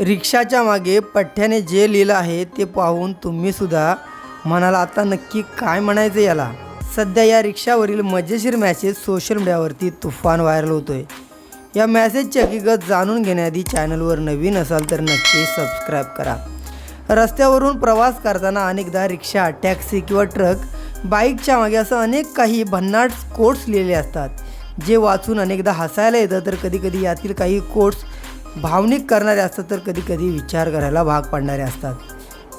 रिक्षाच्या मागे पठ्ठ्याने जे लिहिलं आहे ते पाहून तुम्ही सुद्धा म्हणाला आता नक्की काय म्हणायचं याला? सध्या या रिक्षावरील मजेशीर मॅसेज सोशल मीडियावरती तुफान व्हायरल होतोय. या मॅसेजची हकीकत जाणून घेण्याआधी चॅनलवर नवीन असाल तर नक्की सबस्क्राईब करा. रस्त्यावरून प्रवास करताना अनेकदा रिक्षा टॅक्सी किंवा ट्रक बाईकच्या मागे असं अनेक काही भन्नाट कोट्स लिहिलेले असतात. जे वाचून अनेकदा हसायला येतं तर कधीकधी यातील काही कोट्स भावनिक करणारे असतात तर कधीकधी विचार करायला भाग पाडणारे असतात.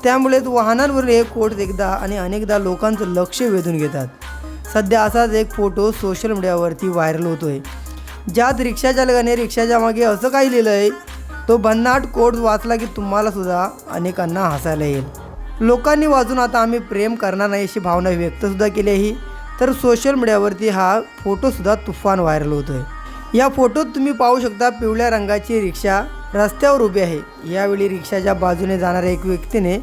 त्यामुळेच वाहनांवरील हे कोट्स एकदा आणि अनेकदा लोकांचं लक्ष वेधून घेतात. सध्या असाच एक फोटो सोशल मीडियावरती व्हायरल होतो आहे ज्यात रिक्षाचालकाने रिक्षाच्या मागे असं काही लिहिलं आहे तो भन्नाट कोट वाचला की तुम्हालासुद्धा अनेकांना हसायला येईल. लोकांनी वाचून आता आम्ही प्रेम करणार नाही अशी भावना व्यक्तसुद्धा केली आहे. तर सोशल मीडियावरती हा फोटोसुद्धा तुफान व्हायरल होतो आहे या फोटोत तुम्ही पाहू शकता पिवळ्या रंगाची रिक्षा रस्त्यावर उभी आहे. यावेळी रिक्षाच्या बाजूने जाणाऱ्या एक व्यक्तीने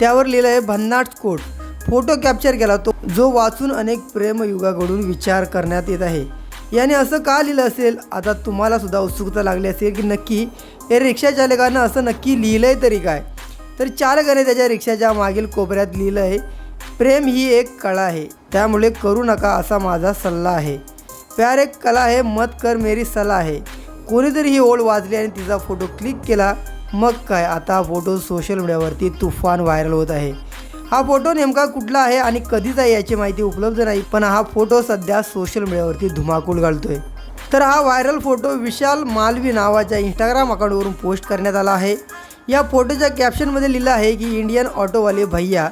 त्यावर लिहिलं आहे भन्नाट कोट. फोटो कॅप्चर केला तो जो वाचून अनेक प्रेमयुगाकडून विचार करण्यात येत आहे. याने असं का लिहिलं असेल? आता तुम्हाला सुद्धा उत्सुकता लागली असेल की नक्की हे रिक्षा चालकानं असं नक्की लिहिलं आहे तरी काय? तर चालकाने त्याच्या रिक्षाच्या मागील कोपऱ्यात लिहिलं आहे प्रेम ही एक कळा आहे. त्यामुळे करू नका असा माझा सल्ला आहे. प्यार एक कला आहे मत कर मेरी सलाह आहे कोणीतरी ही ओळ वाजली आणि तिचा फोटो क्लिक केला. मग काय आता हा फोटो सोशल मीडियावरती तुफान व्हायरल होत आहे. हा फोटो नेमका कुठला आहे आणि कधीचा आहे याची माहिती उपलब्ध नाही पण हा फोटो सध्या सोशल मीडियावरती धुमाकूळ घालतोय. तर हा व्हायरल फोटो विशाल मालवी नावाच्या इंस्टाग्राम अकाउंटवरून पोस्ट करण्यात आला आहे. या फोटोच्या कॅप्शनमध्ये लिहिलं आहे की इंडियन ऑटोवाले भैया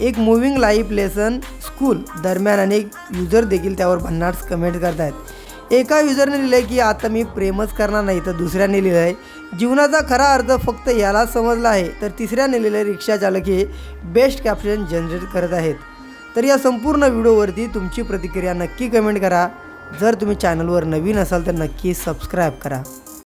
एक मूविंग लाईफ लेसन स्कूल दरम्यान अनेक युजर देखील त्यावर भन्नाट कमेंट करत आहेत एका युजरने लिहिलं आहे की आता मी प्रेमच करणार नाही. तर दुसऱ्याने लिहिलं आहे जीवनाचा खरा अर्थ फक्त याला समजला आहे. तर तिसऱ्याने लिहिलं आहे रिक्षा चालक हे बेस्ट कॅप्शन जनरेट करत आहेत. तर या संपूर्ण व्हिडिओवरती तुमची प्रतिक्रिया नक्की कमेंट करा. जर तुम्ही चॅनलवर नवीन असाल तर नक्की सबस्क्राईब करा.